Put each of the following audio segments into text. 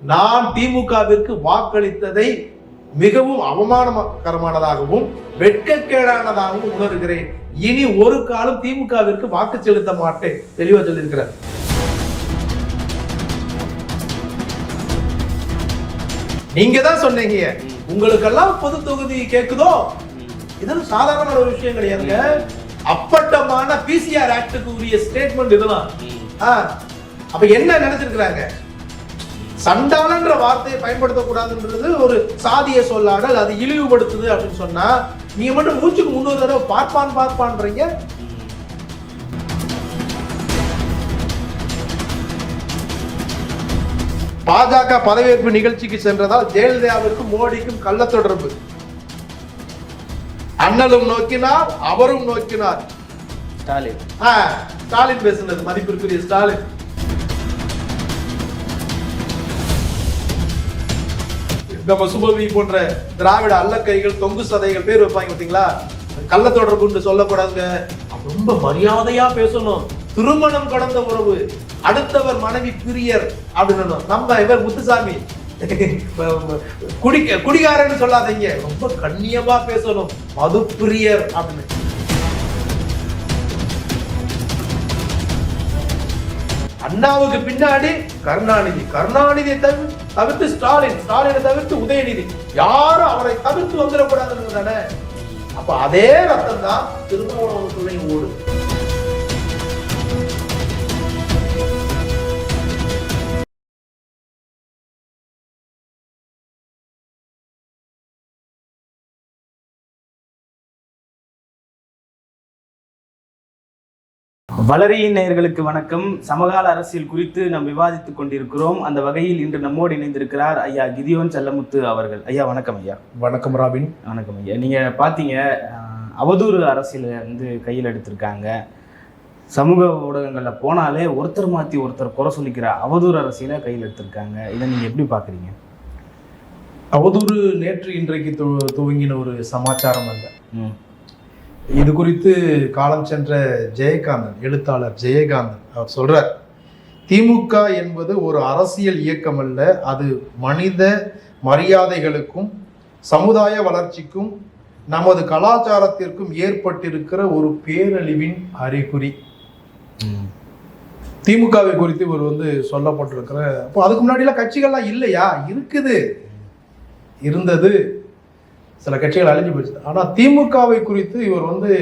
நான் திமுகவிற்கு வாக்களித்ததை மிகவும் அவமானகரமானதாகவும் வெட்கக்கேடானதாகவும் உணர்கிறேன். இனி ஒரு காலம் திமுகவிற்கு வாக்கு செலுத்த மாட்டேன் தெளிவாக சொல்லியிருக்கிறார். நீங்க தான் சொன்னீங்க உங்களுக்கெல்லாம் பொது தொகுதி கேக்குதோ? இதெல்லாம் சாதாரண ஒரு விஷயம் கிடையாதுங்க. அப்பட்டமான பிசிஆர் ஆக்டுக்கு உரிய ஸ்டேட்மெண்ட் இதெல்லாம் அப்ப என்ன நினைச்சிருக்கிறாங்க? சண்டாளன்ற வார்த்தையை பயன்படுத்தக்கூடாதுன்றது ஒரு சாதிய சொல்லாடல் அது இழிவுபடுத்துது அப்படின்னு சொன்னா நீங்க மட்டும் மூச்சுக்கு முன்னூறு தடவை பார்ப்பான் பார்ப்பான்றீங்க. பாஜக பதவியேற்பு நிகழ்ச்சிக்கு சென்றதால் ஜெயலலிதாவிற்கும் மோடிக்கும் கள்ள தொடர்பு. அண்ணலும் நோக்கினார் அவரும் நோக்கினார். ஸ்டாலின். ஸ்டாலின் பேசுனது மதிப்பிற்குரிய ஸ்டாலின். நம்ம சுபவி போன்ற திராவிட அல்லக்கைகள் தொங்கு சதைகள் பேர் வைப்பாங்க பார்த்தீங்களா? கள்ள தொடர்புன்னு சொல்லக்கூடாதுங்க. ரொம்ப மரியாதையா பேசணும். திருமணம் கடந்த உறவு. அடுத்தவர் மனைவி பிரியர் அப்படின்னு நம்ம இவர் முத்துசாமி. குடிக்க குடிகாரன்னு சொல்லாதீங்க. ரொம்ப கண்ணியமா பேசணும். மது பிரியர் அப்படின்னு. அண்ணாவுக்கு பின்னாடி கருணாநிதி. கருணாநிதியை தவிர தவிர்த்து ஸ்டாலின். ஸ்டாலினை தவிர்த்து உதயநிதி. யாரும் அவரை தவிர்த்து வந்துடக்கூடாதுன்னு தானே அப்ப அதே ரத்தம் தான் துணை ஓடு வளரியின் நேயர்களுக்கு வணக்கம். சமகால அரசியல் குறித்து நாம் விவாதித்துக் கொண்டிருக்கிறோம். அந்த வகையில் இன்று நம்மோடு இணைந்திருக்கிறார் ஐயா கிதியோன் செல்லமுத்து அவர்கள். ஐயா வணக்கம் ஐயா. வணக்கம் ராபின். வணக்கம் ஐயா. நீங்க பாத்தீங்க அவதூறு அரசியலை வந்து கையில் எடுத்திருக்காங்க. சமூக ஊடகங்கள்ல போனாலே ஒருத்தர் மாத்தி ஒருத்தர் குறை சொல்லிக்கிற அவதூறு அரசியலை கையில் எடுத்திருக்காங்க. இதை நீங்க எப்படி பாக்குறீங்க? அவதூறு நேற்று இன்றைக்கு துவ- துவங்கின ஒரு சமாச்சாரம் அல்ல. ம். இது குறித்து காலம் சென்ற ஜெயகாந்தன் எழுத்தாளர் ஜெயகாந்தன் அவர் சொல்றார் திமுக என்பது ஒரு அரசியல் இயக்கம் அல்ல அது மனித மரியாதைகளுக்கும் சமுதாய வளர்ச்சிக்கும் நமது கலாச்சாரத்திற்கும் ஏற்பட்டிருக்கிற ஒரு பேரழிவின் அறிகுறி. திமுகவை குறித்து இவர் வந்து சொல்லப்பட்டிருக்கிற அப்போ அதுக்கு முன்னாடிலாம் கட்சிகள்லாம் இல்லையா? இருக்குது. இருந்தது. சில கட்சிகள் அழிஞ்சு போயிடுச்சு ஆனால் திமுகவை குறித்து இவர் வந்து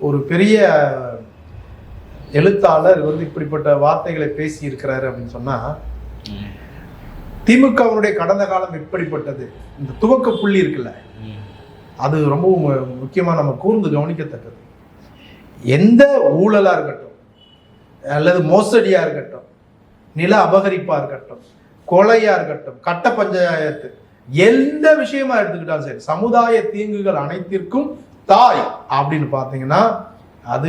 ஒரு பெரிய எழுத்தாளர் வந்து இப்படிப்பட்ட வார்த்தைகளை பேசி இருக்கிறாரு அப்படின்னு சொன்னா ம். திமுகவினுடைய கடந்த காலம் எப்படிப்பட்டது இந்த துவக்க புள்ளி இருக்குல்ல அது ரொம்பவும் மு- நம்ம கூர்ந்து கவனிக்கத்தக்கது எந்த ஊழலாக இருக்கட்டும் அல்லது மோசடியாக இருக்கட்டும் நில அபகரிப்பாக இருக்கட்டும் கொலையாக இருக்கட்டும் கட்ட பஞ்சாயத்து எந்த விஷயமா எடுத்துக்கிட்டாலும் சரி சமுதாய தீங்குகள் அனைத்திற்கும் தாய் அப்படின்னு பார்த்தீங்கன்னா அது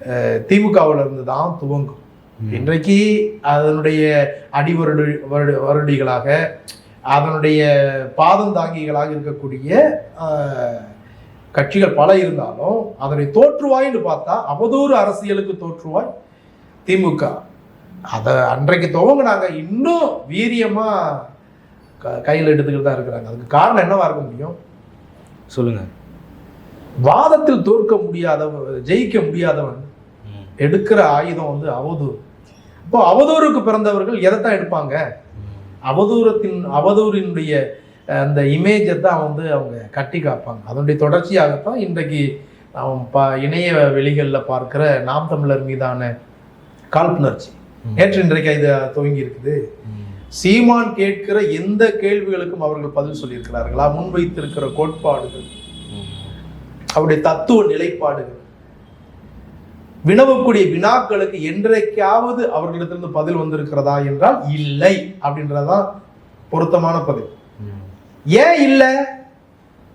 அஹ் திமுகவுல இருந்து தான் துவங்கும் இன்றைக்கு அதனுடைய அடிவருடு வருடு வருடிகளாக அதனுடைய பாதம் தாங்கிகளாக இருக்கக்கூடிய கட்சிகள் பல இருந்தாலும் அதனை தோற்றுவாய்ன்னு பார்த்தா அவதூறு அரசியலுக்கு தோற்றுவாய் திமுக. அதை அன்றைக்கு துவங்கினாங்க. இன்னும் வீரியமா க- கையில் எடுத்துக்கிட்டு தான் இருக்கிறாங்க. அதுக்கு காரணம் என்னவா இருக்க முடியும்? சொல்லுங்க. வாதத்தில் தோற்க முடியாதவன் ஜெயிக்க முடியாதவன். எடுக்கிற ஆயுதம் வந்து அவதூறு. இப்போ அவதூறுக்கு பிறந்தவர்கள் எதைத்தான் எடுப்பாங்க? அவதூறத்தின் அவதூறினுடைய அந்த இமேஜை தான் வந்து அவங்க கட்டி காப்பாங்க. அதனுடைய தொடர்ச்சியாகத்தான் இன்றைக்கு நாம் ப இணைய வெளிகளில் பார்க்கிற நாம் தமிழர் மீதான காழ்ப்புணர்ச்சி. நேற்று இன்றைக்கு இது துவங்கி இருக்குது. சீமான் கேட்கிற எந்த கேள்விகளுக்கும் அவர்கள் பதில் சொல்லியிருக்கிறார்களா? முன்வைத்திருக்கிற கோட்பாடுகள் அவருடைய தத்துவ நிலைப்பாடுகள் வினவக்கூடிய வினாக்களுக்கு என்றைக்காவது அவர்களிடத்திலிருந்து பதில் வந்திருக்கிறதா என்றால் இல்லை அப்படின்றதான் பொருத்தமான பதில். ஏன் இல்லை?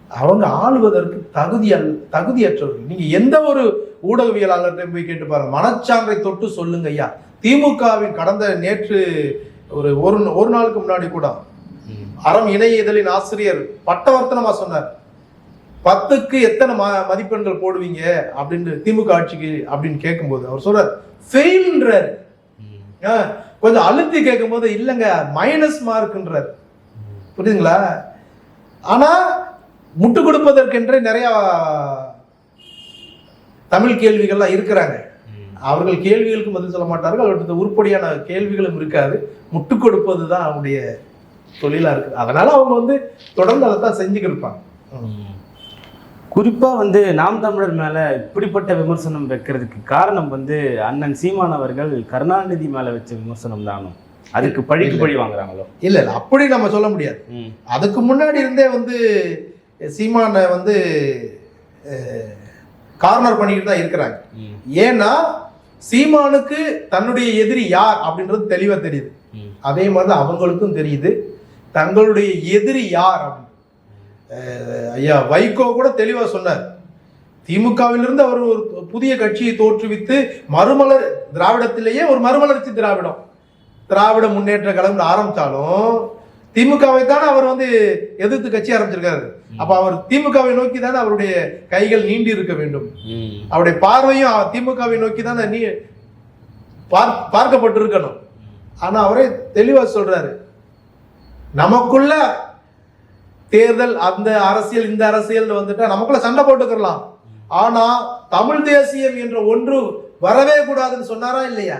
அவங்க ஆளுவதற்கு தகுதி அல் தகுதியற்றவர்கள். நீங்க எந்த ஒரு ஊடகவியலாளர்கிட்ட போய் கேட்டு பாருங்க மனச்சான்றை தொட்டு சொல்லுங்க ஐயா. திமுகவின் கடந்த நேற்று ஒரு ஒரு ஒரு நாளுக்கு முன்னாடி கூட. அறம் இணைய இதழின் ஆசிரியர் பட்டவர்த்தனமா சொன்னார். பத்துக்கு எத்தனை ம மதிப்பெண்கள் போடுவீங்க அப்படின்னு திமுக ஆட்சிக்கு அப்படின்னு கேட்கும்போது அவர் சொல்றார் ஃபெயில்ன்றார். கொஞ்சம் அழுத்தி கேட்கும்போது இல்லைங்க மைனஸ் மார்க்ன்றார் புரியுதுங்களா? ஆனா முட்டு கொடுப்பதற்கென்றே நிறைய தமிழ் கேள்விகள்லாம் இருக்கிறாங்க. அவர்கள் கேள்விகளுக்கு பதில் சொல்ல மாட்டார்கள் அவர்களுக்கு உருப்படியான கேள்விகளும் இருக்காது. முட்டு கொடுப்பது தான் அவங்களுடைய தொழிலா இருக்கு. அதனால அவங்க வந்து தொடர்ந்து அதை தான் செஞ்சுக்கிட்டு இருப்பாங்க. குறிப்பா வந்து நாம் தமிழர் மேல இப்படிப்பட்ட விமர்சனம் வைக்கிறதுக்கு காரணம் வந்து அண்ணன் சீமான் அவர்கள் கருணாநிதி மேல வச்ச விமர்சனம் தானோ? அதுக்கு பழிக்கு பழி வாங்குறாங்களோ? இல்ல இல்ல. அப்படி நம்ம சொல்ல முடியாது. அதுக்கு முன்னாடி இருந்தே வந்து சீமானை வந்து கார்னர் பண்ணிக்கிட்டு தான் இருக்கிறாங்க. ஏன்னா சீமானுக்கு தன்னுடைய எதிரி யார் அப்படின்றது தெளிவா தெரியுது. அதே மாதிரி அவங்களுக்கும் தெரியுது. தங்களுடைய எதிரி யார் அப்படின்னு. ஐயா வைகோ கூட தெளிவா சொன்னார். திமுகவிலிருந்து அவர் ஒரு புதிய கட்சியை தோற்றுவித்து மறுமலர் திராவிடத்திலேயே ஒரு மறுமலர்ச்சி திராவிடம். திராவிட முன்னேற்ற கழகம் ஆரம்பிச்சாலும் திமுகவை தானே அவர் வந்து எதிர்த்து கட்சி ஆரம்பிச்சிருக்காரு. அப்ப அவர் திமுகவை நோக்கி தானே அவருடைய கைகள் நீண்டி இருக்க வேண்டும். அவருடைய பார்வையும் திமுகவை நோக்கி தானே நீ பார் பார்க்கப்பட்டிருக்கணும். ஆனா அவரே தெளிவா சொல்றாரு. நமக்குள்ள தேர்தல் அந்த அரசியல் இந்த அரசியல் வந்துட்டா நமக்குள்ள சண்டை போட்டுக்கலாம் ஆனா தமிழ் தேசியம் என்ற ஒன்று வரவே கூடாதுன்னு சொன்னாரா இல்லையா.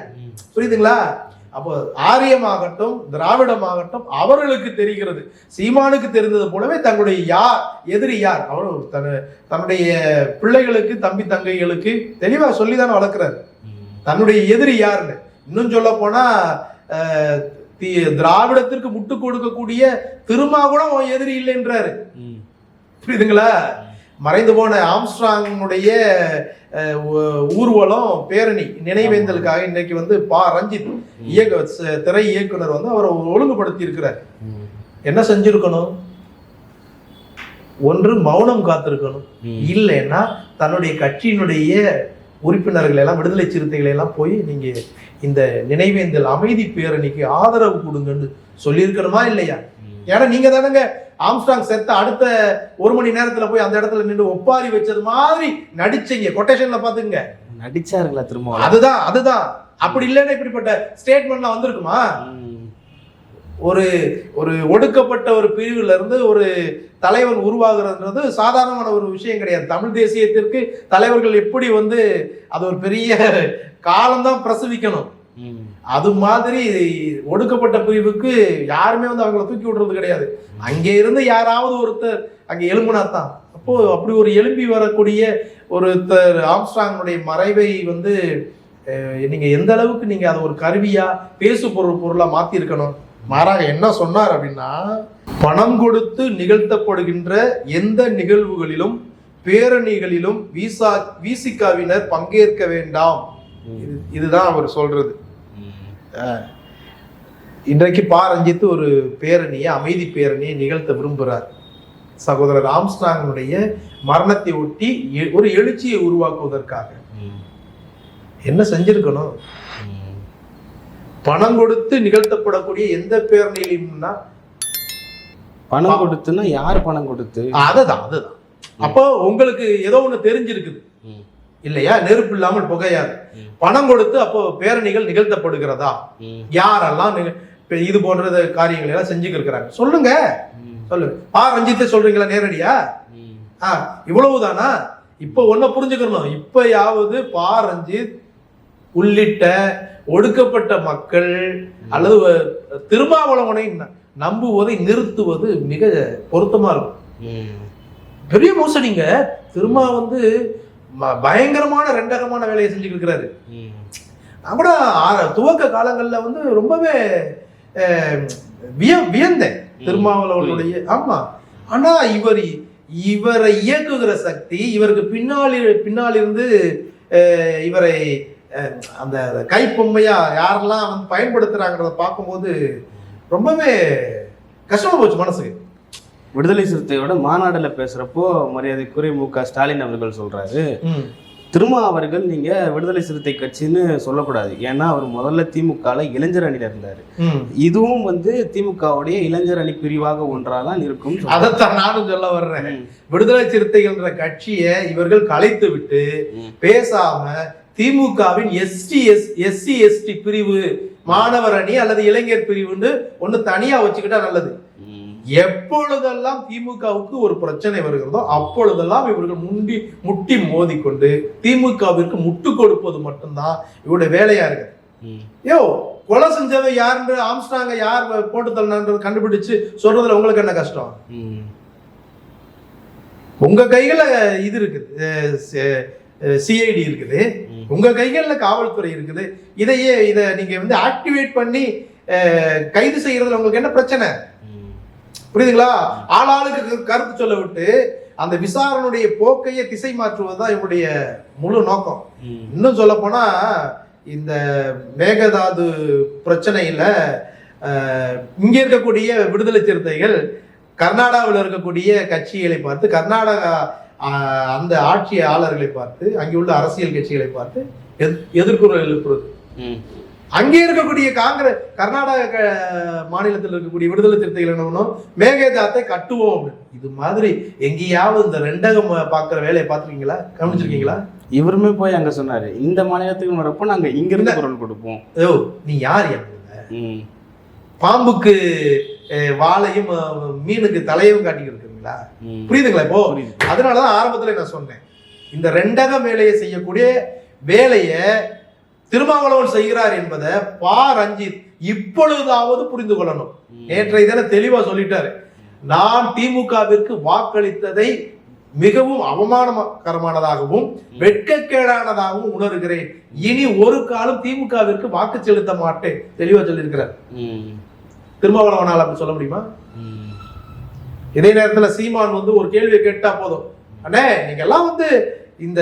புரியுதுங்களா? அப்போ ஆரியமாகட்டும் திராவிடமாகட்டும் அவர்களுக்கு தெரிகிறது. சீமானுக்கு தெரிந்தது போலவே தங்களுடைய யார் எதிரி யார்? அவர் தன் தன்னுடைய பிள்ளைகளுக்கு தம்பி தங்கைகளுக்கு தெளிவா சொல்லி தானே வளர்க்குறாரு. தன்னுடைய எதிரி யாருன்னு. இன்னும் சொல்ல போனா அஹ், தி- திராவிடத்திற்கு முட்டு கொடுக்கக்கூடிய திருமாகுடம் அவன் எதிரி இல்லைன்றாரு. புரியுதுங்களா? மறைந்து போன ஆம்ஸ்ட்ராங்குடைய ஊர்வலம் பேரணி நினைவேந்தலுக்காக இன்னைக்கு வந்து பா ரஞ்சித் இயக்க திரை இயக்குனர் வந்து அவரை ஒழுங்குபடுத்தி இருக்கிறார். என்ன செஞ்சிருக்கணும் ஒன்று மௌனம் காத்திருக்கணும். இல்லைன்னா தன்னுடைய கட்சியினுடைய உறுப்பினர்கள் எல்லாம் விடுதலை சிறுத்தைகளை எல்லாம் போய் நீங்க இந்த நினைவேந்தல் அமைதி பேரணிக்கு ஆதரவு கொடுங்கன்னு சொல்லியிருக்கணுமா இல்லையா. ஏன்னா நீங்க தானங்க ஆம்ஸ்டாங் செத்த அடுத்த ஒரு மணி நேரத்துல போய் அந்த இடத்துல நின்று ஒப்பாரி வச்சது மாதிரி நடிச்சீங்க. கொட்டேஷன்ல பாத்துங்க நடிச்சாருங்களா திரும்ப அதுதான் அதுதான். அப்படி இல்லைன்னா இப்படிப்பட்ட ஸ்டேட்மெண்ட்லாம் வந்திருக்குமா. ஒரு ஒரு ஒடுக்கப்பட்ட ஒரு பிரிவுல இருந்து ஒரு தலைவன் உருவாகுறதுன்றது சாதாரணமான ஒரு விஷயம் கிடையாது. தமிழ் தேசியத்திற்கு தலைவர்கள் எப்படி வந்து அது ஒரு பெரிய காலம்தான் பிரசவிக்கணும். அது மாதிரி ஒடுக்கப்பட்ட பிரிவுக்கு யாருமே வந்து அவங்கள தூக்கி விடுறது கிடையாது. அங்கே இருந்து யாராவது ஒருத்தர் அங்கே எழும்புனாதான் அப்போ அப்படி ஒரு எலும்பி வரக்கூடிய ஒருத்தர் ஆம்ஸ்டாங்குடைய மறைவை வந்து நீங்க எந்த அளவுக்கு நீங்க அதை ஒரு கருவியா பேசு பொருள் பொருளா மாத்தி இருக்கணும் மாறாக என்ன சொன்னார் அப்படின்னா பணம் கொடுத்து நிகழ்த்தப்படுகின்ற எந்த நிகழ்வுகளிலும் பேரணிகளிலும் விசா விசிகாவினர் பங்கேற்க வேண்டாம். இது இதுதான் அவர் சொல்றது. இன்றைக்கு பா ரஞ்சித் ஒரு பேரணியை அமைதி பேரணியை நிகழ்த்த விரும்புகிறார் சகோதரர் ஆம்ஸ்டாங்கினுடைய மரணத்தை ஒட்டி ஒரு எழுச்சியை உருவாக்குவதற்காக. என்ன செஞ்சிருக்கணும். பணம் கொடுத்து நிகழ்த்தப்படக்கூடிய எந்த பேரணியிலும்னா? பணம் கொடுத்துன்னா யார் பணம் கொடுத்து? அதுதான் அதுதான். அப்போ உங்களுக்கு ஏதோ ஒண்ணு தெரிஞ்சிருக்குது. இல்லையா? நெருப்பு இல்லாமல் புகையாது. பணம் கொடுத்து அப்போ பேரணிகள் நிகழ்த்தப்படுகிறதா. யாரெல்லாம் இது போன்ற காரியங்களை எல்லாம் செஞ்சுக்கிட்டு இருக்கிறாங்க. சொல்லுங்க. சொல்லுங்க பா ரஞ்சித்தை சொல்றீங்களா நேரடியா. ஆ இவ்வளவுதானா? இப்போ ஒன்ன புரிஞ்சுக்கணும். இப்பயாவது பா ரஞ்சித் உள்ளிட்ட ஒடுக்கப்பட்ட மக்கள் அல்லது திருமாவளவனை நம்புவதை நிறுத்துவது மிக பொருத்தமா இருக்கும். பெரிய மோசடிங்க. திருமா வந்து பயங்கரமான ரெண்டகமான வேலையை செஞ்சுட்டு இருக்கிறாரு. நான் கூட துவக்க காலங்கள்ல வந்து ரொம்பவே விய வியந்தேன் திருமாவளவனுடைய ஆமா. ஆனா இவர் இவரை இயக்குகிற சக்தி இவருக்கு பின்னாடி பின்னால் இருந்து இவரை அந்த கைப்பொம்மையா யாரெல்லாம் வந்து பயன்படுத்துறாங்கிறத பார்க்கும்போது ரொம்பவே கஷ்டமா போச்சு மனசுக்கு. விடுதலை சிறுத்தையோட மாநாடுல பேசுறப்போ மரியாதைக்குரிய மு க ஸ்டாலின் அவர்கள் சொல்றாரு திருமா அவர்கள் நீங்க விடுதலை சிறுத்தை கட்சின்னு சொல்லக்கூடாது ஏன்னா அவர் முதல்ல திமுகல இளைஞர் அணியில இருந்தாரு. இதுவும் வந்து திமுகவுடைய இளைஞர் அணி பிரிவாக ஒன்றாதான் இருக்கும். அதைத்தான் நானும் சொல்ல வர்றேன். விடுதலை சிறுத்தைகள்ன்ற கட்சியை இவர்கள் கலைத்து விட்டு. பேசாம திமுகவின் எஸ்டி எஸ் எஸ்சி எஸ்டி பிரிவு மாணவர் அணி அல்லது இளைஞர் பிரிவுன்னு ஒண்ணு தனியா வச்சுக்கிட்டா நல்லது எப்பொழுதெல்லாம் திமுகவுக்கு ஒரு பிரச்சனை வருகிறதோ அப்பொழுதெல்லாம் இவர்கள் முண்டி முட்டி மோதிக்கொண்டு திமுகவிற்கு முட்டு கொடுப்பது மட்டும்தான் இவருடைய வேலையா இருக்கு யோ கொலை செஞ்சவன் யாருன்னு ஆம்ஸ்டாங்க யார் போட்டு தள்ளனான்றது கண்டுபிடிச்சு சொல்றதுல உங்களுக்கு என்ன கஷ்டம்? உங்க கையில இது இருக்குது. சிஐடி இருக்குது. உங்க கைகள்ல காவல்துறை இருக்குது. இதையே இதை நீங்க வந்து ஆக்டிவேட் பண்ணி கைது செய்யறதுல உங்களுக்கு என்ன பிரச்சனை? புரியுதுங்களா? ஆளாளுக்கு கருத்து சொல்ல விட்டு அந்த விசாரணையுடைய போக்கையே திசை மாற்றுவதுதான் இவருடைய முழு நோக்கம். இன்னும் சொல்ல போனா இந்த மேகதாது பிரச்சனையில இங்க இருக்கக்கூடிய விடுதலை சிறுத்தைகள் கர்நாடகாவில் இருக்கக்கூடிய கட்சிகளை பார்த்து கர்நாடகா அந்த ஆட்சியாளர்களை பார்த்து அங்கே உள்ள அரசியல் கட்சிகளை பார்த்து எதிர்- எதிர்குரல் எழுப்புறது. அங்கே இருக்கக்கூடிய காங்கிரஸ் கர்நாடக மாநிலத்தில் இருக்கக்கூடிய விடுதலை சிறுத்தைகள் என்ன பண்ணும் மேகதாத்தை கட்டுவோம் அப்படின்னு. இது மாதிரி எங்கேயாவது இந்த ரெண்டகம் பார்க்குற வேலையை பார்த்துருக்கீங்களா கவனிச்சிருக்கீங்களா இவருமே போய் அங்க சொன்னாரு இந்த மாநிலத்துக்கு வரப்போ நாங்க இங்க இருந்து குரல் கொடுப்போம் ஓ நீ யார் ம். பாம்புக்கு அஹ், மீனுக்கு தலையும் காட்டிக்கிட்டு இருக்கீங்களா. புரியுதுங்களா இப்போ. அதனாலதான் ஆரம்பத்துல நான் சொன்னேன் இந்த ரெண்டக வேலையை செய்யக்கூடிய வேலையை திருமாவளவன் செய்கிறார் என்பதை பா. ரஞ்சித் இப்பொழுதாவது புரிந்து கொள்ளணும். நேற்றைய தினம் தெளிவா சொல்லிட்டாரு. நான் திமுகவிற்கு வாக்களித்ததை மிகவும் அவமானகரமானதாகவும் வெட்கக்கேடானதாகவும் உணர்கிறேன். இனி ஒரு காலம் திமுகவிற்கு வாக்கு செலுத்த மாட்டேன். தெளிவா சொல்லியிருக்கிறார். திருமாவளவனால் அப்படி சொல்ல முடியுமா. இதே நேரத்துல சீமான் வந்து ஒரு கேள்வியை கேட்டா போதும். அண்ணே நீங்க எல்லாம் வந்து இந்த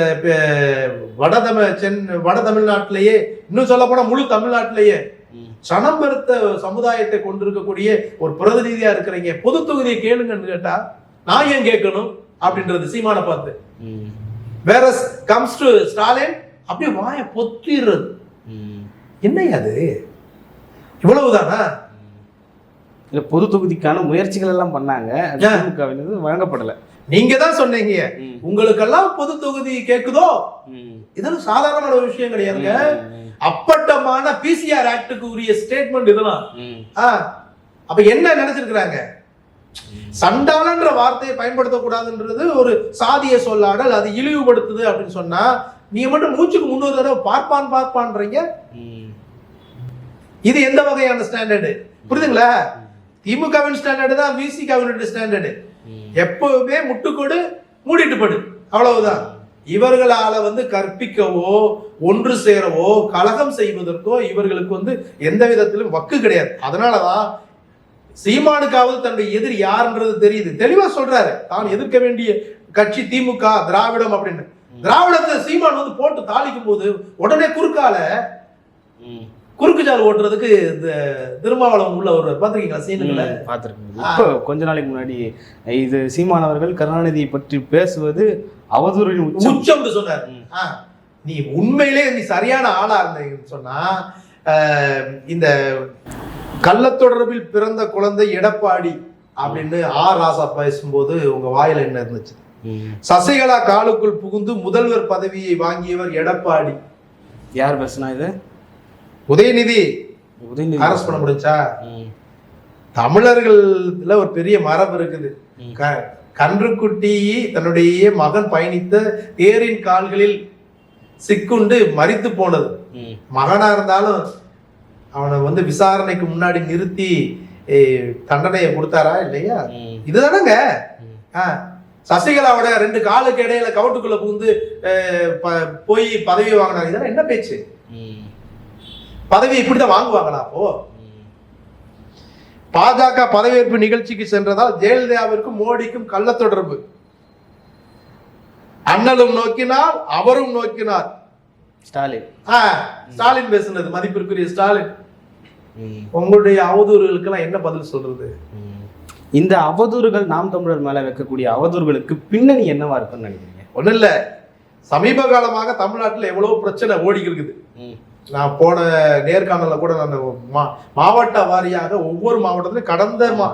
வட தமிழ் சென் வட தமிழ்நாட்டிலேயே இன்னும் சொல்ல போனா முழு தமிழ்நாட்டிலேயே. சனம் பெருத்த சமுதாயத்தை கொண்டிருக்கக்கூடிய ஒரு பிரதிநிதியா இருக்கிறீங்க. பொது தொகுதியை கேளுங்கன்னு கேட்டா நான் ஏன் கேட்கணும் அப்படின்றது சீமானை பார்த்து. வேற கம்ஸ் டு ஸ்டாலின் அப்படியே வாய பொத்திடுறது. என்னையா அது? இவ்வளவுதானா? இல்ல பொது தொகுதிக்கான முயற்சிகள் எல்லாம் பண்ணாங்க. வழங்கப்படல. நீங்க தான் சொன்னீங்க. உங்களுக்கெல்லாம் பொது தொகுதி கேக்குதோ. இதெல்லாம் சாதாரணமான ஒரு விஷயம் கிடையாதுங்க. அப்பட்டமான பிசிஆர் ஆக்டுக்கு உரிய ஸ்டேட்மெண்ட் இதெல்லாம். அப்ப என்ன நினைச்சிருக்கிறாங்க? சண்டாளன்ற வார்த்தையை பயன்படுத்தக்கூடாதுன்றது ஒரு சாதிய சொல்லாடல் அது இழிவுபடுத்துது அப்படின்னு சொன்னா நீங்க மட்டும் மூச்சுக்கு முன்னூறு தடவை பார்ப்பான் பார்ப்பான்றீங்க. இது எந்த வகையான ஸ்டாண்டர்டு புரியுதுங்களா? திமுகவின் ஸ்டாண்டர்டு தான் விசிகாவினுடைய ஸ்டாண்டர்டு ம். எப்பவுமே முட்டுக்கொடு மூடிட்டு படு. அவ்வளவுதான். இவர்களால வந்து கற்பிக்கவோ ஒன்று சேரவோ கலகம் செய்வதற்கோ இவர்களுக்கு வந்து எந்த விதத்திலும் வக்கு கிடையாது. அதனாலதான் சீமானுக்காவது தன்னுடைய எதிரி யாருன்றது தெரியுது. தெளிவா சொல்றாரு. தான் எதிர்க்க வேண்டிய கட்சி திமுக திராவிடம் அப்படின்னு. திராவிடத்தை சீமான் வந்து போட்டு தாளிக்கும் போது உடனே குறுக்கால ம். குறுக்கு சால் ஓட்டுறதுக்கு இந்த திருமாவளவன் உள்ள ஒரு பாத்திருக்கீங்களா சீனுங்கள. இப்போ கொஞ்ச நாளைக்கு முன்னாடி இது சீமானவர்கள் கருணாநிதியை பற்றி பேசுவது அவதூறின் உச்சம். உச்சம்னு சொன்னார். நீ உண்மையிலே நீ சரியான ஆளா இருந்தீங்கன்னு சொன்னா இந்த கள்ளத்தொடர்பில் பிறந்த குழந்தை எடப்பாடி அப்படின்னு ஆர் ராசா பேசும்போது உங்க வாயில என்ன இருந்துச்சு. சசிகலா காலுக்குள் புகுந்து முதல்வர் பதவியை வாங்கியவர் எடப்பாடி. யார் பேசுனா இது? உதயநிதி அரசு பண்ண முடிஞ்சா? ம். தமிழர்கள்ல ஒரு பெரிய மரபு இருக்குது. கன்றுக்குட்டி தன்னுடைய மகன் பயணித்த தேரின் கால்களில் சிக்குண்டு மரித்து போனது. மகனா இருந்தாலும் அவனை வந்து விசாரணைக்கு முன்னாடி நிறுத்தி தண்டனையை கொடுத்தாரா இல்லையா. இதுதானங்க. சசிகலாவோட ரெண்டு காலுக்கு இடையில கவுட்டுக்குள்ள புகுந்து போய் பதவி வாங்கினாங்க இதெல்லாம் என்ன பேச்சு? பதவி இப்படிதான் வாங்குவாங்களா அப்போ. பாஜக பதவியேற்பு நிகழ்ச்சிக்கு சென்றதால் ஜெயலலிதாவிற்கும் மோடிக்கும் கள்ள தொடர்பு அண்ணலும் நோக்கினார் அவரும் நோக்கினார் ஸ்டாலின் ஆ, ஸ்டாலின் பேசுனது மதிப்பிற்குரிய ஸ்டாலின். உங்களுடைய அவதூறுகளுக்கெல்லாம் என்ன பதில் சொல்றது. இந்த அவதூறுகள் நாம் தமிழர் மேல வைக்கக்கூடிய அவதூறுகளுக்கு பின்னணி என்னவா இருக்கும்னு நினைக்கிறீங்க ஒண்ணும் இல்ல சமீப காலமாக தமிழ்நாட்டுல எவ்வளவு பிரச்சனை ஓடி இருக்குது. நான் போன நேர்காணல்ல கூட நான் மா- மாவட்ட வாரியாக ஒவ்வொரு மாவட்டத்திலும் கடந்த மா-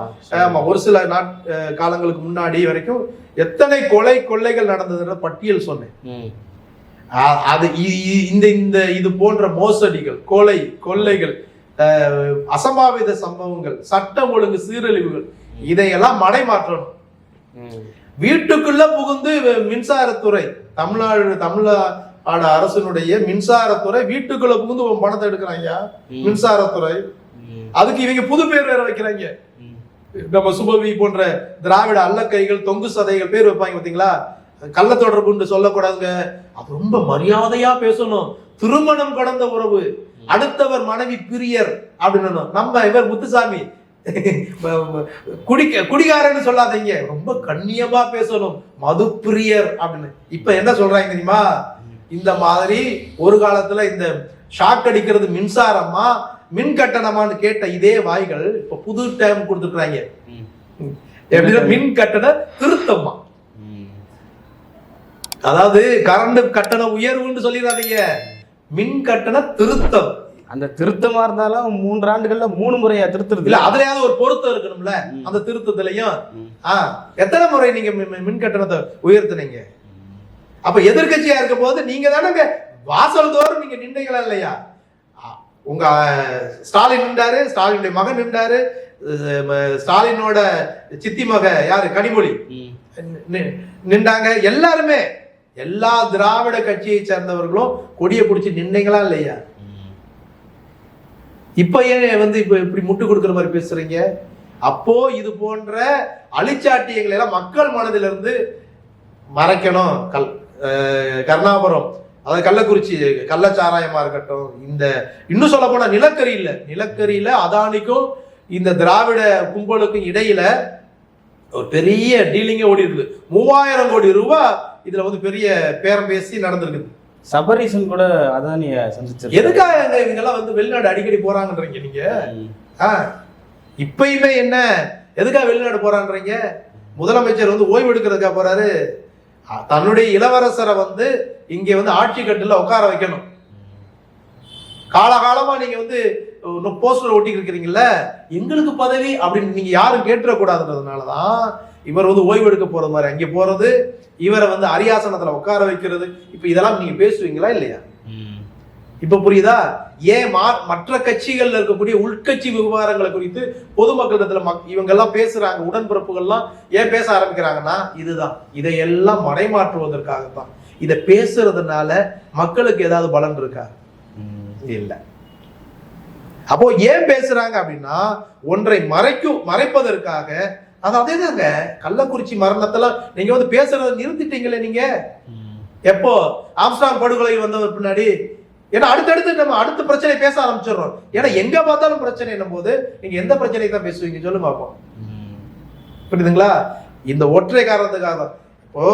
ஒரு சில நாட் காலங்களுக்கு முன்னாடி வரைக்கும் எத்தனை கொலை கொள்ளைகள் நடந்ததுன்ற பட்டியல் சொன்னேன். அது இந்த இந்த இது போன்ற மோசடிகள் கொலை கொள்ளைகள் அசம்பாவித சம்பவங்கள் சட்டம் ஒழுங்கு சீரழிவுகள் இதையெல்லாம் மடைமாற்றணும். வீட்டுக்குள்ள புகுந்து மின்சாரத்துறை தமிழ்நாடு தமிழ்நாடு அரசினுடைய மின்சாரத்துறை வீட்டுக்குள்ள புகுந்து உன் பணத்தை எடுக்கிறாங்க மின்சாரத்துறை. அதுக்கு இவங்க புது பேர் வேற வைக்கிறாங்க. நம்ம சுபவி போன்ற திராவிட அல்லக்கைகள் தொங்கு சதைகள் பேர் வைப்பாங்க பாத்தீங்களா? கள்ள தொடர்புன்னு சொல்லக்கூடாதுங்க. அது ரொம்ப மரியாதையா பேசணும். திருமணம் கடந்த உறவு. அடுத்தவர் மனைவி பிரியர் அப்படின்னு நம்ம இவர் முத்துசாமி. குடிக்க குடிகாரன்னு சொல்லாதீங்க. ரொம்ப கண்ணியமா பேசணும். மது பிரியர் அப்படின்னு. இப்ப என்ன சொல்றாங்க தெரியுமா? இந்த மாதிரி ஒரு காலத்துல இந்த ஷாக் அடிக்கிறது மின்சாரமா மின் கட்டணமான்னு கேட்ட இதே வாய்கள் இப்ப புது டைம் கொடுத்துருக்காங்க எப்படின்னா மின் கட்டண திருத்தமா. அதாவது கரண்ட் கட்டண உயர்வுன்னு சொல்லிடாதீங்க. மின் கட்டண திருத்தம். அந்த திருத்தமா இருந்தாலும் மூன்று ஆண்டுகள்ல மூணு முறையா திருத்துறது. இல்ல அதுலயாவது ஒரு பொருத்தம் இருக்கணும்ல. அந்த திருத்தத்திலையும். எத்தனை முறை நீங்க மின் கட்டணத்தை உயர்த்துனீங்க? அப்ப எதிர்க்கட்சியா இருக்க போது நீங்க தானங்க வாசல் தோறும் நீங்க நின்றீங்களா இல்லையா? உங்க ஸ்டாலின் நின்றாரு ஸ்டாலினுடைய மகன் நின்றாரு ஸ்டாலினோட சித்தி மக யாரு? கனிமொழி. நின்றாங்க. எல்லாருமே எல்லா திராவிட கட்சியை சேர்ந்தவர்களும் கொடியை பிடிச்சி நின்னீங்களா இல்லையா? இப்ப ஏன் வந்து இப்ப இப்படி முட்டு கொடுக்குற மாதிரி பேசுறீங்க? அப்போ இது போன்ற அழிச்சாட்டியங்களை எல்லாம் மக்கள் மனதிலிருந்து மறைக்கணும் கல் கருணாபுரம். அதாவது கள்ளக்குறிச்சி கள்ளச்சாராயமா இருக்கட்டும் இந்த இன்னும் சொல்ல போனா நிலக்கரி இல்ல. நிலக்கரியில அதானிக்கும் இந்த திராவிட கும்பலுக்கும் இடையில ஒரு பெரிய டீலிங்கே ஓடி இருக்குது. மூவாயிரம் கோடி ரூபாய் இதுல வந்து பெரிய பேரம் பேசி நடந்திருக்குது சபரீசன் கூட அதானிய சந்திச்சிருக்காரு. எதுக்காக இவங்கெல்லாம் வந்து வெளிநாடு அடிக்கடி போறாங்கன்றீங்க நீங்க. ஆ, இப்பயுமே என்ன? எதுக்காக வெளிநாடு போறான்றீங்க? முதலமைச்சர் வந்து ஓய்வு எடுக்கிறதுக்காக போறாரு. தன்னுடைய இளவரசரை வந்து இங்கே வந்து ஆட்சி கட்டில் உட்கார வைக்கணும். காலகாலமாக நீங்கள் வந்து போஸ்டர் ஒட்டிட்டு இருக்கிறீங்கல்ல எங்களுக்கு பதவி அப்படின்னு நீங்கள் யாரும் கேட்டுறக்கூடாதுன்றதுனால தான் இவர் வந்து ஓய்வு எடுக்க மாதிரி. அங்கே போகிறது இவரை வந்து அரியாசனத்தில் உட்கார வைக்கிறது. இப்போ இதெல்லாம் நீங்கள் பேசுவீங்களா இல்லையா? இப்ப புரியுதா? ஏன் மா- மற்ற கட்சிகள்ல இருக்கக்கூடிய உள்கட்சி விவகாரங்களை குறித்து பொதுமக்களிடத்துல மக் இவங்க எல்லாம் பேசுறாங்க உடன்பிறப்புகள்லாம் ஏன் பேச ஆரம்பிக்கிறாங்கன்னா இதுதான். இதையெல்லாம் மடைமாற்றுவதற்காகத்தான். இதை பேசுறதுனால மக்களுக்கு ஏதாவது பலன் இருக்கா. இல்ல. அப்போ ஏன் பேசுறாங்க அப்படின்னா ஒன்றை மறைக்கும் மறைப்பதற்காக அது அதேதாங்க கள்ளக்குறிச்சி மரணத்துல நீங்க வந்து பேசுறதை நிறுத்திட்டீங்களே நீங்க. எப்போ? ஆம்ஸ்டாங் படுகொலை வந்தவர் பின்னாடி ஏன்னா அடுத்தடுத்து நம்ம அடுத்த பிரச்சனை பேச ஆரம்பிச்சிடுறோம். ஏன்னா எங்க பார்த்தாலும் பிரச்சனை என்னும் போது நீங்க எந்த பிரச்சனையை தான் பேசுவீங்க சொல்லு பார்ப்போம். புரியுதுங்களா? இந்த ஒற்றை காரணத்துக்காக. தான். இப்போ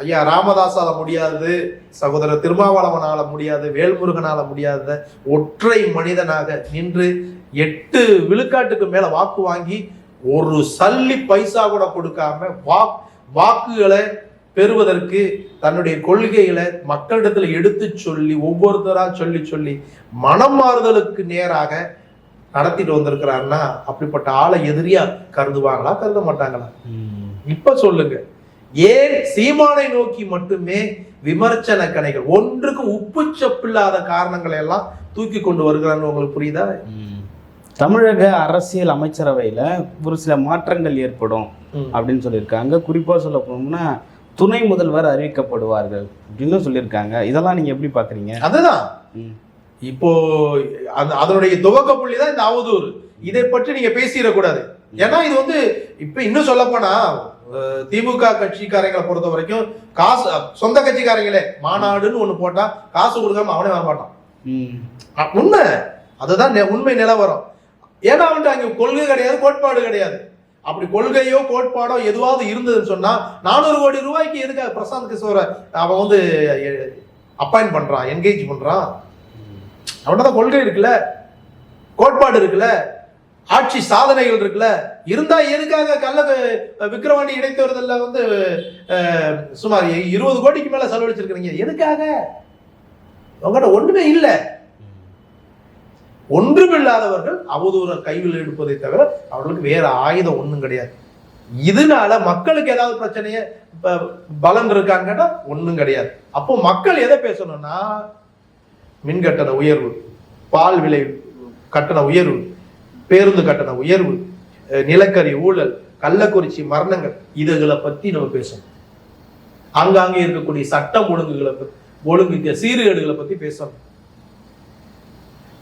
ஐயா ராமதாஸால முடியாது சகோதரர் திருமாவளவனால முடியாது வேல்முருகனால முடியாத. ஒற்றை மனிதனாக நின்று எட்டு விழுக்காட்டுக்கு மேல வாக்கு வாங்கி ஒரு சல்லி பைசா கூட கொடுக்காம வாக் வாக்குகளை பெறுவதற்கு தன்னுடைய கொள்கைகளை மக்களிடத்துல எடுத்து சொல்லி ஒவ்வொருத்தரா சொல்லி சொல்லி மனம் மாறுதலுக்கு நேராக நடத்திட்டு வந்திருக்கிறாருன்னா அப்படிப்பட்ட ஆளை எதிரியா கருதுவாங்களா கருத மாட்டாங்களா. இப்ப சொல்லுங்க ஏன் சீமானை நோக்கி மட்டுமே விமர்சன கணைகள் ஒன்றுக்கு உப்பு சப்பில்லாத காரணங்களை எல்லாம் தூக்கி கொண்டு வருகிறான்னு உங்களுக்கு புரியுதா. தமிழக அரசியல் அமைச்சரவையில ஒரு சில மாற்றங்கள் ஏற்படும் அப்படின்னு சொல்லியிருக்காங்க குறிப்பா சொல்ல போனோம்னா துணை முதல்வர் அறிவிக்கப்படுவார்கள். அப்படின்னு சொல்லியிருக்காங்க. இதெல்லாம் நீங்க எப்படி பாக்குறீங்க? அதுதான். இப்போ அந்த அதனுடைய துவக்க புள்ளி தான் இந்த அவதூறு. இதை பற்றி நீங்க பேசிடக்கூடாது. ஏன்னா இது வந்து இப்ப இன்னும் சொல்ல போனா திமுக கட்சிக்காரங்களை பொறுத்த வரைக்கும் காசு சொந்த கட்சிக்காரங்களே மாநாடுன்னு ஒண்ணு போட்டா காசு கொடுக்காம அவனே வர மாட்டான் ம். அ- உண்மை. அதுதான் உண்மை நிலவரம். ஏன்னா அவன்ட்டு அங்க கொள்கை கிடையாது கோட்பாடு கிடையாது. அப்படி கொள்கையோ கோட்பாடோ எதுவாவது இருந்ததுன்னு சொன்னா நானூறு கோடி ரூபாய்க்கு எதுக்காக பிரசாந்த் கிஷோரை அவன் வந்து அப்பாயின் பண்றான் என்கேஜ் பண்றான்? அவன்கிட்ட தான் கொள்கை இருக்குல்ல? கோட்பாடு இருக்குல்ல? ஆட்சி சாதனைகள் இருக்குல்ல? இருந்தா எதுக்காக கள்ள விக்கிரவாணி இடைத்தேர்தலில் வந்து சுமார் இருபது கோடிக்கு மேல செலவழிச்சிருக்கிறீங்க? எதுக்காக? உங்கள்கிட்ட ஒண்ணுமே இல்லை. ஒன்றுமில்லாதவர்கள் அவதூற கையில் எடுப்பதை தவிர அவர்களுக்கு வேற ஆயுதம் ஒன்றும் கிடையாது. இதனால மக்களுக்கு ஏதாவது பிரச்சனைய ப- பலன் இருக்காங்கன்னா ஒன்றும் கிடையாது. அப்போ மக்கள் எதை பேசணும்னா மின் கட்டண உயர்வு பால் விலை கட்டண உயர்வு பேருந்து கட்டண உயர்வு நிலக்கரி ஊழல் கள்ளக்குறிச்சி மரணங்கள் இதுகளை பத்தி நம்ம பேசணும். ஆங்காங்கே இருக்கக்கூடிய சட்டம் ஒழுங்குகளை பத்தி ஒழுங்கு சீர்கேடுகளை பத்தி பேசணும்.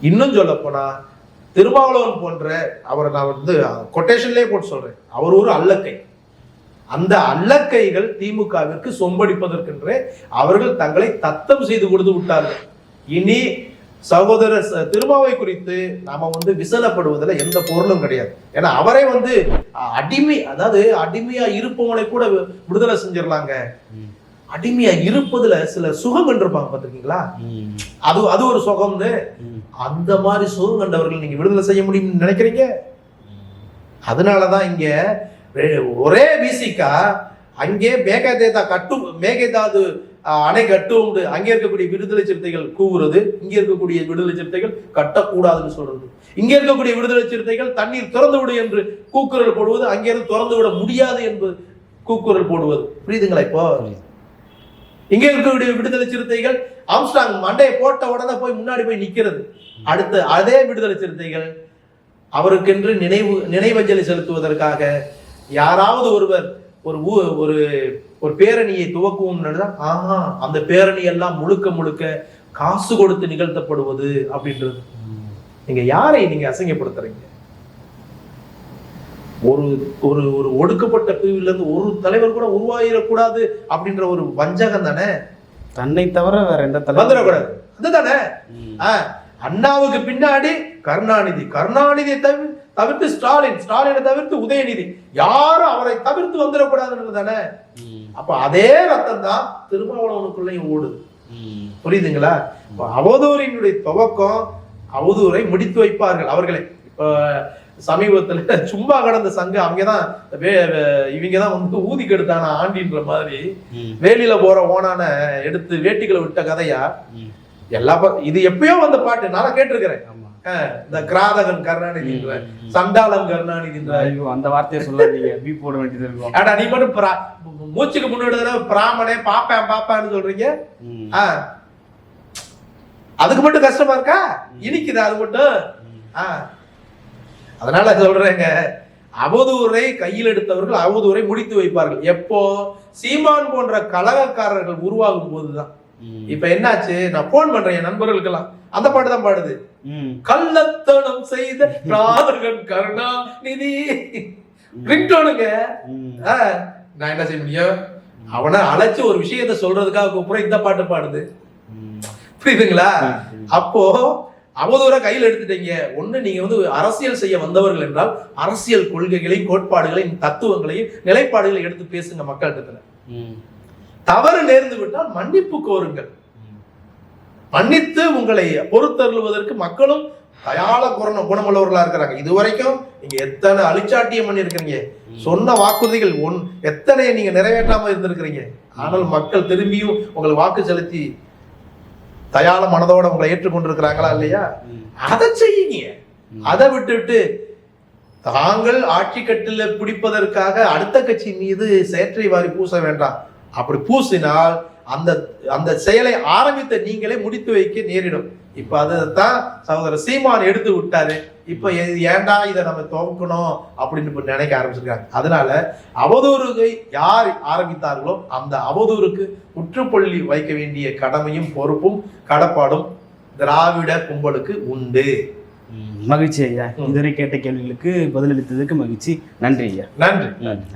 இன்னும் சொல்ல போனா திருமாவளவன் போன்ற அவரை நான் வந்து கொட்டேஷன்லயே போட்டு சொல்றேன். அவர் ஒரு அல்லக்கை. அந்த அல்லக்கைகள் திமுகவிற்கு சொம்படிப்பதற்கென்றே அவர்கள் தங்களை தத்தம் செய்து கொடுத்து விட்டார்கள். இனி சகோதரர் ச- திருமாவை குறித்து நாம வந்து விசலப்படுவதில் எந்த பொருளும் கிடையாது. ஏன்னா அவரே வந்து அடிமை அதாவது அடிமையா இருப்பவனை கூட விடுதலை செஞ்சிடலாங்க. அடிமையா இருப்பதுல சில சுகம் கண்டிருப்பாங்க பார்த்திருக்கீங்களா? அது அது ஒரு சுகம்னு. அந்த மாதிரி சுகம் கண்டவர்கள் நீங்க விடுதலை செய்ய முடியும்னு நினைக்கிறீங்க? அதனாலதான் இங்க ஒரே விசிக்கா அங்கே மேகதேதா கட்டும் மேகதாது அஹ், அணை கட்டும் அங்கே இருக்கக்கூடிய விடுதலை சிறுத்தைகள் கூவுறது இங்க இருக்கக்கூடிய விடுதலை சிறுத்தைகள் கட்டக்கூடாதுன்னு சொல்றது. இங்க இருக்கக்கூடிய விடுதலை சிறுத்தைகள் தண்ணீர் திறந்து விடு என்று கூக்குரல் போடுவது அங்கிருந்து திறந்து விட முடியாது என்பது கூக்குரல் போடுவது. புரியுதுங்களா இப்போ? இங்கே இருக்கக்கூடிய விடுதலை சிறுத்தைகள் ஆம்ஸ்டாங் மண்டையை போட்ட உடனே போய் முன்னாடி போய் நிற்கிறது அடுத்து அதே விடுதலை சிறுத்தைகள் அவருக்கென்று நினைவு நினைவஞ்சலி செலுத்துவதற்காக யாராவது ஒருவர் ஒரு ஊ- ஒரு ஒரு பேரணியை துவக்குவோம் ஆஹா அந்த பேரணி எல்லாம் முழுக்க முழுக்க காசு கொடுத்து நிகழ்த்தப்படுவது அப்படின்றது. நீங்க யாரை நீங்க அசிங்கப்படுத்துறீங்க? ஒரு ஒரு ஒரு ஒடுக்கப்பட்ட பிரிவுல இருந்து ஒரு தலைவர் கூட உருவாயிடக்கூடாது அப்படின்ற ஒரு வஞ்சகம் தானே? தன்னை தவிர வேற எந்த வந்துடக்கூடாது. அதுதானே? அண்ணாவுக்கு பின்னாடி கருணாநிதி. கருணாநிதியை தவிர தவிர்த்து ஸ்டாலின். ஸ்டாலினை தவிர்த்து உதயநிதி. யாரும் அவரை தவிர்த்து வந்துடக்கூடாதுன்றது தானே? அப்ப அதே ரத்தம் தான் திருமாவளவனுக்குள்ளேயும் ஓடுது. புரியுதுங்களா? அவதூறினுடைய துவக்கம் அவதூறை முடித்து வைப்பார்கள். அவர்களே இப்ப சமீபத்துல சும்மா கடந்த சங்கம் அவங்கதான் வே- வே- இவங்கதான் வந்து ஊதி கெடுத்தான ஆண்டின்ற மாதிரி வேலியில போற ஓனான எடுத்து வேட்டிகளை விட்ட கதையா? எல்லா இது எப்பயோ வந்த பாட்டு நான் கேட்டிருக்கிறேன். இந்த கிராதகன் கருணாநிதின்ற சண்டாளன் கருணாநிதின்ற ஐயோ அந்த வார்த்தையை சொல்லாதீங்க. பீ போட வேண்டியது இருக்கும். ஏடா நீ மட்டும் பிரா- மூச்சுக்கு முன்னாடி பிராமணே பாப்பேன் பாப்பான்னு சொல்றீங்க. அதுக்கு மட்டும் கஷ்டமா இருக்கா? இனிக்குதா அது மட்டும்? ஆ. அதனால சொல்றேங்க. அவதூறை கையில் எடுத்தவர்கள் அவதூறை முடித்து வைப்பார்கள். எப்போ? சீமான் போன்ற கலகக்காரர்கள் உருவாகும் போதுதான். இப்ப என்னாச்சு? நான் போன் பண்றேன் என் நண்பர்களுக்கெல்லாம். அந்த பாட்டு தான் பாடுது. கள்ளத்தனம் செய்த ராதகன் கருணாநிதி. ரிங்டோனுங்க. ஆ, நான் என்ன செய்ய முடியும்? அவனை அழைச்சு ஒரு விஷயத்த சொல்றதுக்காக கூப்பிட இந்த பாட்டு பாடுது. புரியுதுங்களா? அப்போ அவதூற கையில் எடுத்துட்டீங்க. ஒண்ணு நீங்க வந்து அரசியல் செய்ய வந்தவர்கள் என்றால் அரசியல் கொள்கைகளையும் கோட்பாடுகளையும் தத்துவங்களையும் நிலைப்பாடுகளையும் எடுத்து பேசுங்க மக்களிடத்துல தவறு நேர்ந்து விட்டால் மன்னிப்பு கோருங்கள். மன்னித்து உங்களை பொறுத்தருளுவதற்கு மக்களும் தயால குண குணமுள்ளவர்களா இருக்கிறாங்க. இதுவரைக்கும் நீங்க எத்தனை அழிச்சாட்டியம் பண்ணியிருக்கிறீங்க? சொன்ன வாக்குறுதிகள் ஒன் எத்தனை நீங்க நிறைவேற்றாம இருந்திருக்கிறீங்க? ஆனால் மக்கள் திரும்பியும் உங்களுக்கு வாக்கு செலுத்தி தயால மனதோட உங்களை ஏற்றுக்கொண்டிருக்கிறாங்களா இல்லையா? அதை செய்யுங்க. அதை விட்டுவிட்டு தாங்கள் ஆட்சி கட்டில பிடிப்பதற்காக அடுத்த கட்சி மீது சேற்றை வாரி பூச வேண்டாம். அப்படி பூசினால் அந்த அந்த செயலை ஆரம்பித்த நீங்களே முடித்து வைக்க நேரிடும். இப்ப அதைத்தான் சகோதரர் சீமான் எடுத்து விட்டாரு. இப்ப ஏன்டா இதை நம்ம துவக்கணும் அப்படின்னு இப்ப நினைக்க ஆரம்பிச்சிருக்காங்க. அதனால அவதூறுகை யார் ஆரம்பித்தார்களோ அந்த அவதூறுக்கு முற்றுப்புள்ளி வைக்க வேண்டிய கடமையும் பொறுப்பும் கடப்பாடும் திராவிட கும்பலுக்கு உண்டு. மகிழ்ச்சி ஐயா. இதுவரை கேட்ட கேள்விகளுக்கு பதிலளித்ததுக்கு மகிழ்ச்சி. நன்றி ஐயா. நன்றி. நன்றி.